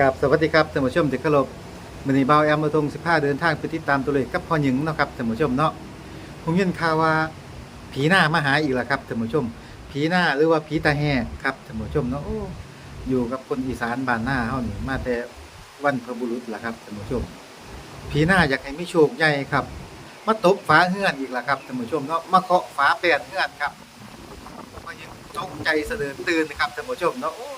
กับสวัสดีครับท่านผู้ชมที่เคารพมื้อนี้บ่าแอมมาทง15 เดินทางไปติดตามตัวเลขกับพ่อหญิงเนาะครับท่านผู้ชมเนาะผมยินข่าวว่าผีหน้ามาหาอีกแล้วครับท่านผู้ชม ผีหน้าหรือว่าผีตาแหกครับท่านผู้ชมเนาะโอ้อยู่กับคนอีสานบ้านหน้าเฮานี่มาแต่วันพระบุรุษล่ะครับท่านผู้ชม ผีหน้าอยากให้มีโชคใหญ่ครับมาตบฝาเฮือนอีกแล้วครับท่านผู้ชมเนาะมาเคาะฝาแปดเฮือนครับพ่อหญิงตกใจเสะเดินตื่นนะครับท่านผู้ชมเนาะโอ้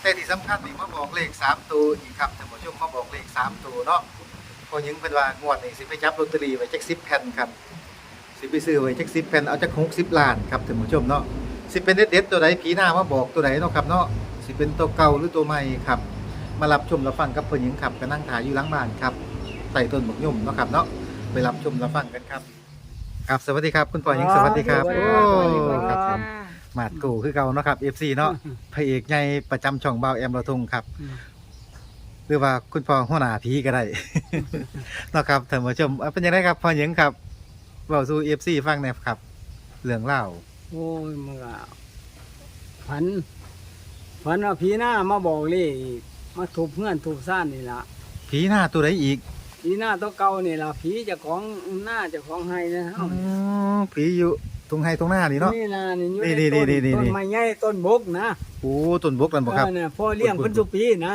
แต่ที่สำคัญนี่มาบอกเลขสามตัวอีกครับท่านผู้ชมมาบอกเลขสามตัวเนาะพอยิงเป็นว่างวดนี่สิไปจับลอตเตอรี่ไว้จักสิบแผ่นครับสิไปซื้อไว้จักสิบแผ่นเอาจักหกสิบล้านครับท่านผู้ชมเนาะสิเป็นเด็ดๆตัวใดผีหน้ามาบอกตัวใดเนาะครับเนาะสิเป็นตัวเก่าหรือตัวใหม่ครับ มารับชมรับฟังกับพอยิงครับก็นั่งถ่ายอยู่หลังบ้านครับใต้ต้นบกย่อมเนาะครับเนาะไปรับชมรับฟังกันครับ ครับสวัสดีครับคุณปอยิงสวัสดีครับสวัสโอ้ดีครับครับผม มาดกูคือเก่าเนาะครับ FC เนาะพระเอกใหญ่ประจำช่องเบาแอมเราทงครับ อืมหรือว่าคุณพ่อหัวหน้าผีก็ได้ เนาะครับท่านผู้ชมเอาเป็นยังไงครับพ่อหญิงครับเบาสู่ FC ฟังแหนอยครับ เรื่องเล่าโอ้ยมึงอะฝันฝันว่าผีหน้ามาบอกเลยอีกมาถูกเพื่อนถูกซ่านนี่ละผีหน้าตัวใดอีกผีหน้าตัวเก่านี่ละผีเจะของหน้าเจะของไห้นะอ๋อผีอยู่ ตรงไห้ตรงหน้านี่เนาะ นี่นะนี่อยู่นี่ในนี่ต้นนี่นี่ต้นนี่ไม้ใหญ่ต้นบกนะโอ้ต้นบกนั่นบ่ครับเออเนี่ยพ่อเลี้ยงคุณเพิ่นสุปีนะ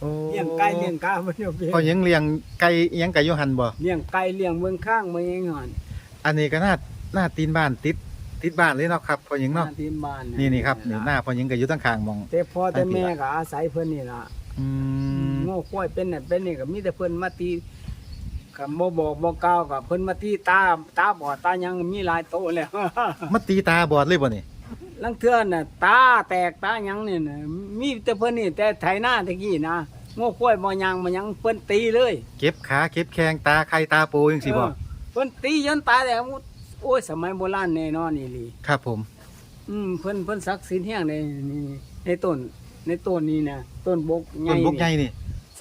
โอ้เลี้ยงไก่เลี้ยงกาเพิ่นสุปีพ่อหญิงเลี้ยงไก่อิหยังไก่อยูหันบ่ เลี้ยงไก่เลี้ยงเมืองข้างเมืองยังหอนอันนี้ก็หน้าหน้าตีนบ้านติดติดบ้านเลยเนาะครับพ่อหญิงหน้าเนาะ ทีมบ้านนี่นี่ครับนี่หน้าพ่อหญิงก็อยู่ตั้งข้างหมอง แต่พ่อแต่แม่ก็อาศัยเพิ่นนี่ล่ะอืม โง่ควายเป็นน่ะเป็นนี่ก็มีแต่เพิ่นมาตี กับบ่บอกบ่กล่าวกับเพิ่นมาตีตาตาบอดตายังมีหลายโตแล้ว มาตีตาบอดเลยบ่นี่ลังเทื่อน่ะตาแตกตายังนี่น่ะมีแต่เพิ่นนี่แต่ไถหน้าตะกี้นะโง่ควายบ่ยังบ่ยังเพิ่นตีเลย เก็บขาเก็บแข้งตาไข่ตาโปจังซี่บ่เออเพิ่นตีจนตายแล้วโอ้ยสมัยโบราณแน่นอนนี่ลีครับผม อืมเพิ่นเพิ่นศักดิ์สิทธิ์แฮงในนี่ในต้นในต้นนี้นะต้นบกใหญ่ต้นบกใหญ่นี่นี่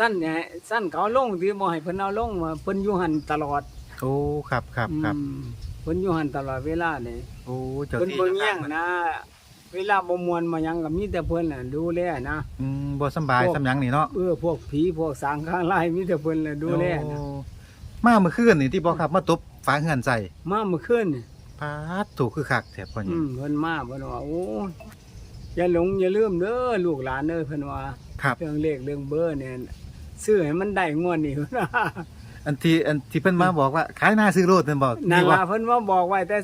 สั้นเนี่ยสั้นเขาลงที่บ่ให้เพิ่นเอาลงมาเพิ่นอยู่หั่นตลอดโอ้ครับครับครับอืมเพิ่นอยู่หันตลอดเวลาเนี่ยโอ้เจ้าเพิ่นที่เบิ่งเจ้าแย่ทางงนะ เวลาบ่มวนมาหยังก็มีแต่เพิ่นน่ะดูแลนะ อืมบ่สำบายพวกสำหยังนี่เนาะเออพวกผีพวกสางข้างไล่มีแต่เพิ่นน่ะดูแลนะโอ้มาเมื่อคืนนี่ที่บ่ครับมาตบฝาเฮือนใส่มาเมื่อคืนนี่ปาดถูกคือคักแท้พ่ออืนี่มเพิ่นมาเพิ่นว่าโอ้ยอย่าหลงอย่าลืมเด้อลูกหลานเด้อเพิ่นว่า ครับ เรื่องเลขเรื่องเบอร์เนี่ย ซื้อให้มันได้งวดนี้เพิ่นว่าอันที่อันที่เพิ่นมาบอกว่าขายหน้าซื้อโลดนั่นบ่นั่นว่าล่ะเพิ่นว่าบอกไว้แต่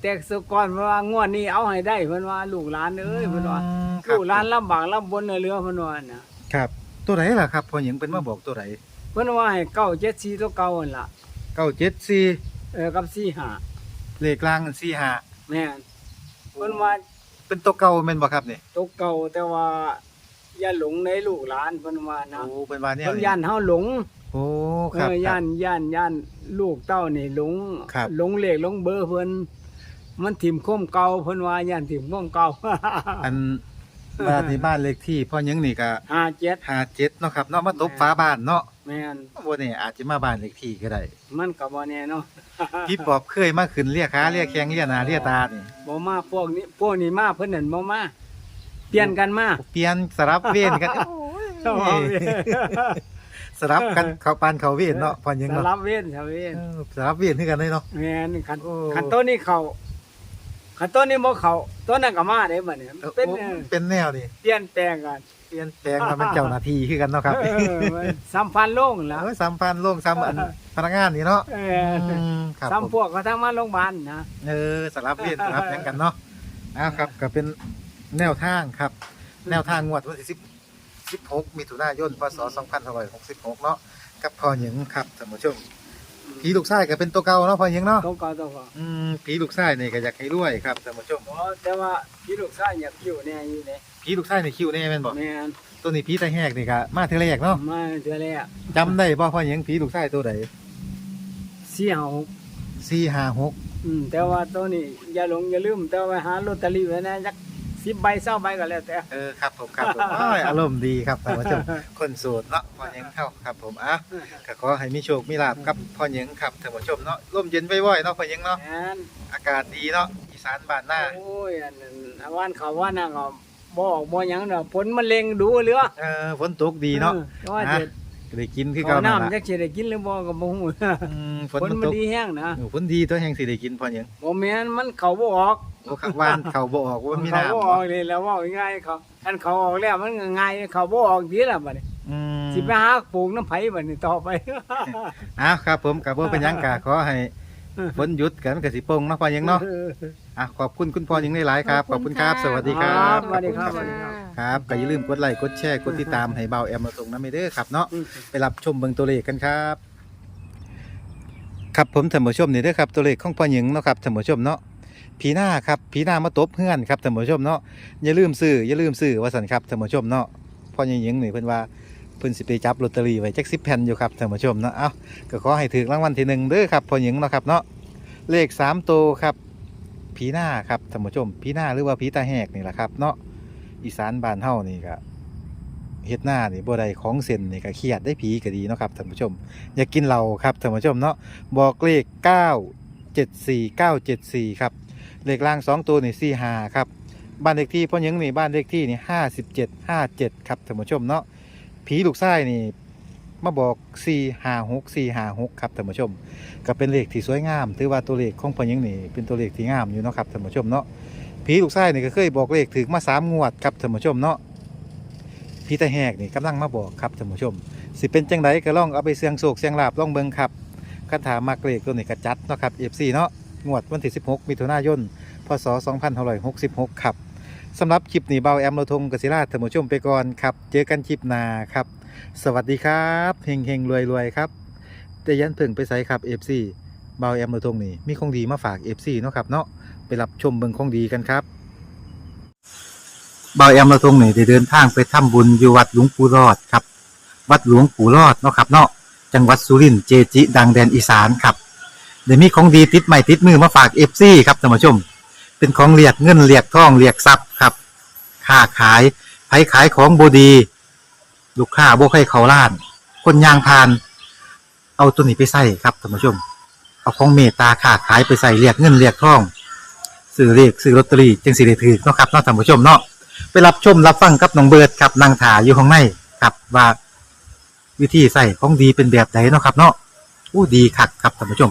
แต่สกอนเพิ่นว่างวดนี้เอาให้ได้เพิ่นว่าลูกหลานเอ้ยเพิ่นว่าอืมครับลูกหลานลำบากลำบนเรือเพิ่นว่าน่ะครับ ตัวไหนล่ะครับพ่อหญิงเพิ่นมาบอกตัวไหนเพิ่นว่าให้เก้าเจ็ดสี่ตัวเก่าหั่นล่ะ974เออกับสี่ห้าเลขกลางอัน45แม่นเพิ่นว่าเป็นตัวเก่าแม่นบ่ครับนี่ตัวเก่าแต่ว่า อย่าหลงในลูกหลานเพิ่นว่านะโอ้เป็นว่าแนวเพิ่นนี้ย่านเฮาหลงโอ้เอครับอครัย่าบนย่านย่านลูกเต้านี่หลงครับ หลงเลขหลงเบอร์เพิ่นมันถิ่มโคมเก่าเพิ่นว่าย่านถิ่มโคมเก่าอันบ้านที่บ้านเลขที่พ่อหญิงนี่ก็ห้าเจ็ด57เนาะครับเนาะมาตบฝาบ้านเนาะแม่นบ่แนี่อาจจะมาบ้านเลขที่ก็ได้มันก็บ่แน่เนาะพี่ปอบเคยมาขึ้นเรียกขาเรียกแข้งเรียกหน้าเรียกตานี่บ่มาพวกนี้พวกนี้มาเพิ่นนั่นบ่มา เปลี่ยนกันมาเปลี่ยนสลับเวรกันเอาเอาเว้ยสลับกันเขาปานเขาเวรเนาะพ่อหญิงสเนาะลับเว้นสลับเว้น เออสลับเวรคือกันเลยเนาะ แม่นขันโอ้ ขันต้นนี้เขาขันต้นนี้บ่เขาต้นนั้นก็มาได้บัดนี้เป็นโอ้เออเป็นแนวนี่เปลี่ยนแปลงกันเปลี่ยนแปลงมาเป็นเจ้าหน้าที่คือกันเนาะครับเออมันสัมพันธ์โลงแล้วเออสัมพันธ์โลงสัมอันพนักงานนี่เนาะเออือมครับสัมผม พวกเขาทั้งมาโรงพยาบาลนะ เออสลับเวียนสลับหยังกันเนาะ อ้าวครับก็เป็น แนวทางครับ แนวทางงวดวันที่10 16มิถุนายนพศ2566เนาะกับพ่อหญิงครับท่านผู้ชมผีลูกชายก็เป็นตัวเก่าเนาะพ่อหญิงเนาะต้องเก่าต้องเก่าอืมผีลูกชายนี่ก็อยากให้รวยครับท่านผู้ชมบ่แต่ว่าพี่ลูกชายอยากอยู่แน่อยู่เลยผีลูกชายนี่คิวแน่แม่นบ่แม่นตัวนี้ผีตาแหกนี่ก็มาเทื่อแรกเนาะมาเทื่อแรกจำได้บ่พ่อหญิงผีลูกชายตัวใดสี่ห้าหก456อืมแต่ว่าตัวนี้อย่าหลงอย่าลืมแต่ว่าหาลอตเตอรี่ไว้นะจัก 10ใบ20ใบก็แล้วแต่ เออครับผมครับผมอ้ายอารมณ์ดีครับท่านผู้ชมคนโสดเนาะพ่อหญิงเข้าครับผมอะก็ขอให้มีโชคมีลาภครับพ่อหญิงครับท่านผู้ชมเนาะร่มเย็นไว้ๆเนาะพ่อหญิงเนาะแม่นอากาศดีเนาะอีสานบ้านหน้าโอ้ยอันนั้นวันเขาว่านั่งก็บ่ออกบ่หยังดอกฝนมันเล็งดูเหลือเออฝนตกดีเนาะออแต่ว่าฮะจะก็ได้กินคือขอเก่านั่นน้ำล่ะจักสิได้กินหรือบ่ก็บ่ฮู้อืมฝฝนนมันมันตกดีแห้งนะเออฝนดีตัวแห่งสิได้กินพอหยังบ่แม่นมันเข้าบ่ออก โอ้ครับว่านเข้าบ่ออกว่ามีเขาน้ำบ่ออกเลยแล้วเว่าง่ายๆเขาอันเขาออกแล้วมันก็ง่ายเขาบ่ออกดีล่ะบัดนี้อืมสิไปหาปลูกน้ำไผบัดนี้ต่อไป อ้าวครับ ผมกับว่าเป็นหยังกะขอให้ฝนหยุดกันมันก็สิโป่งเนาะพอหยังเนาะอะขอบคุณคุณพ่อหยังหลายๆครับขอบคุณครับ สวัสดีครัครับบสวัสดีครับขอสวัสดีณครับ ครับก็อย่าลืมกดไลค์กดแชร์กดติดตามให้เบาแอมมาส่งน้ำเมเด้อครับเนาะ ไปรับชมเบิ่งตัวเลขกันครับ ครับผมท่านผู้ชมนี่เด้อครับตัวเลขของพ่อหญิงเนาะครับท่านผู้ชมเนาะ ผีหน้าครับผีหน้ามาตบเฮือนครับท่านผู้ชมเนาะอย่าลืมซื้ออย่าลืมซื้อว่าสันครับท่านผู้ชมเนาะพ่อหญิงนี่เพิ่อนว่าเพิ่อนสิไปจับลอตเตอรี่ไว้แจัก10แผ่นอยู่ครับท่านผู้ชมเนาะเอ้าก็ขอให้ถูกรางวัลที่หนึ่งเด้อครับพ่อหญิงเนาะครับเนาะเลขสามตัวครับผีหน้าครับท่านผู้ชมผีหน้าหรือว่าผีตาแหกนี่แหละครับเนาะอีสานบ้านเฮานี่ก็เฮ็ดหน้านี่บ่ได้ของเส้นนี่ก็เครียดได้ผีก็ดีเนาะครับท่านผู้ชม อยากกินเหล้าครับท่านผู้ชมเนาะบอกเลข974974ครับ เลขล่าง2ตัวนี่45ครับบ้านเลขที่พ่อหยังนี่บ้านเลขที่นี่57 57ครับท่านผู้ชมเนาะผีลูกชายนี่มาบอก456 456ครับท่านผู้ชม ก็เป็นเลขที่สวยงาม ถือว่าตัวเลขของพ่อยังนี่เป็นตัวเลขที่งามอยู่เนาะครับท่านผู้ชมเนาะผีลูกชายนี่ก็เคยบอกเลขถึงมาสามงวดครับท่านผู้ชมเนาะพี่ตาแหกนี่กำลังมาบอกครับท่านผู้ชม สิเป็นจังไดก็ลองเอาไปเสียงโศกเสียงลาบล่องเบิงครับคันถามมากเลขตัวนี้ก็จัดเนาะครับ FC เนาะ งวดวันที่ 16 มิถุนายน พศ 2566 ครับสำหรับคลิปนี้เบาแอมโลทงกศิราท่านผู้ชมไปก่อนครับ เจอกันคลิปหน้าครับ สวัสดีครับเฮงเฮงรวยรวยๆครับแต่ยันเพิ่งไปใส่ครับ FC เบาแอมโลทงนี่มีของดีมาฝาก FC เนาะครับเนาะไปรับชมเบิ่งของดีกันครับเบาแอมเราทงนี่ได้เดินทางไปทำบุญอยู่วัดหลวงปู่รอดครับ วัดหลวงปู่รอดเนาะครับเนาะจังหวัดสุรินทร์เจจิ ดังแดนอีสานครับ เดี๋ยวมีของดีติดใหม่ติดมือมาฝากเอฟซีครับท่านผู้ชม เป็นของเรียกเงินเรียกทองเรียกทรัพย์ครับค้าขายไผขายของบดี ลูกค้าบ่ให้เขาล้าน คนยางพาน เอาตัวนี้ไปใส่ครับท่านผู้ชม เอาของเมตตาค้าขายไปใส่เรียกเงินเรียกทองซื้อเรียกซื้อลอตเตอรี่จึงสิได้ถือเนาะครับเนาะท่านผู้ชมเนาะไปรับชมรับฟังกับน้องเบิร์ดครับนางถาอยู่ข้างในครับว่าวิธีใส่ของดีเป็นแบบไหนเนาะครับเนาะอู้ดีคักครับท่านผู้ชม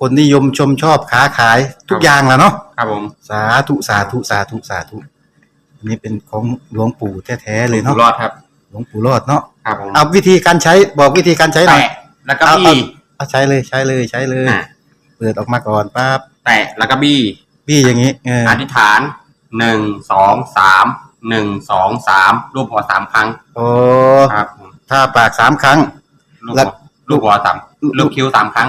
คนนิยมชมชอบค้าขายทุกอย่างแหล้วเนาะครับผมสาธุสาธุสาธุสาธุอันนี้เป็นของหลวงปู่แท้ๆเลยอเนาะยู่รอดครับ หลวงปู่รอดเนาะครับผมเอาวิธีการใช้บอกวิธีการใช้หน่อย แตะแล้วก็เอาบี้ เอาใช้เลยใช้เลยใช้เลย อะ เปิดออกมาก่อนปั๊บแตะแล้วก็บี้พี่อย่างนี้เอออธิษฐานหนึ่งสองสามหนึ่งสองสามรูปหัวสามครั้งโอ้ครับผมถ้าปากสามครั้งลูกแล้หัววลูกหัวสามลูกคิ้วสามครั้ง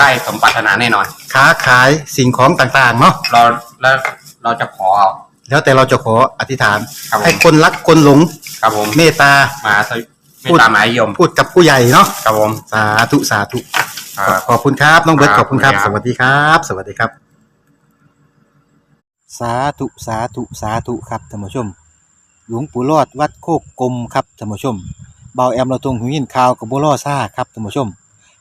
ได้สมปรารถนาแน่นอน ค้าขายสิ่งของต่างๆเนาะเราแล้วเราจะขอเอา แล้วแต่เราจะขออธิษฐาน ครับผม ให้คนรักคนหลงครับผมเมตตา มาสวิไม่ตามหมายยมพูดกับผู้ใหญ่เนาะครับผมสาธุสาธุ ครับ ขอบคุณครับ น้องเบิร์ตคขรับอบคุณครับขอบสคุณครับวัสดีครับ สวัสดีครับ สาธุ สาธุ สาธุครับท่านผู้ชม หลวงปู่รอดวัดโคกกลมครับท่านผู้ชม เบาแอมเราตรงหูยินข่าวกับบัวล่อซ่าครับท่านผู้ชม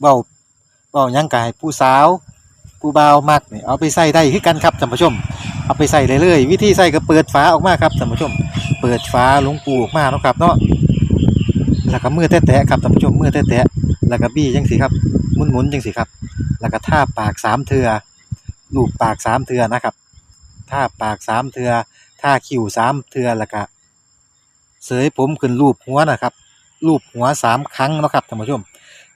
เบาเบายังกายผู้สาวผู้เบาวมักเนี่ยเอาไปใส่ได้คือกันครับท่านผู้ชม เอาไปใส่ได้เลยวิธีใส่ก็เปิดฝาออกมาครับท่านผู้ชม เปิดฝาหลวงปูออกมาเนาะครับเนาะแล้วก็มือแตะๆครับท่านผู้ชมมือแตะๆแล้วก็บี้จังสิครับหมุนๆจังสิครับ แล้วก็ท่าปากสามเทือลูบปากสามเทือนะครับท่าปากสามเทือท่าคิ้วสามเทือแล้วก็เสยผมขึ้นรูปหัวนะครับรูปหัวสามครั้งนะครับท่านผู้ชม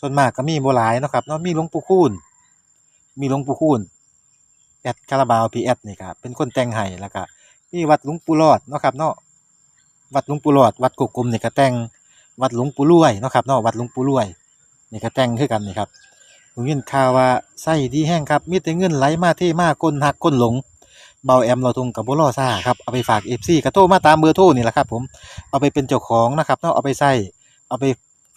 ส่วนมากก็มีบหลายเนาะครับเนาะมีหลวงปู่คูณมีหลวงปู่คูณแอดคาราบาวพีแอดนี่ครับเป็นคนแต่งให้แล้วก็มีวัดหลวงปู่รอดเนาะครับเนาะวัดหลวงปู่รอดวัดกกกลมนี่ก็แต่งวัดหลวงปู่รวยเนาะครับเนาะวัดหลวงปู่รวยนี่ก็แต่งคือกันนี่ครับผมยินข่าวว่าไส้ดีแห้งครับมีแต่เงินไหลมาเทมาคนหักคนหลงเบาแอมเราทงกับบุรอซ่าครับเอาไปฝากเอฟซีกระโทรมาตามเบอร์โทรนี่แหละครับผมเอาไปเป็นเจ้าของนะครับเนาะเอาไปใส่เอาไป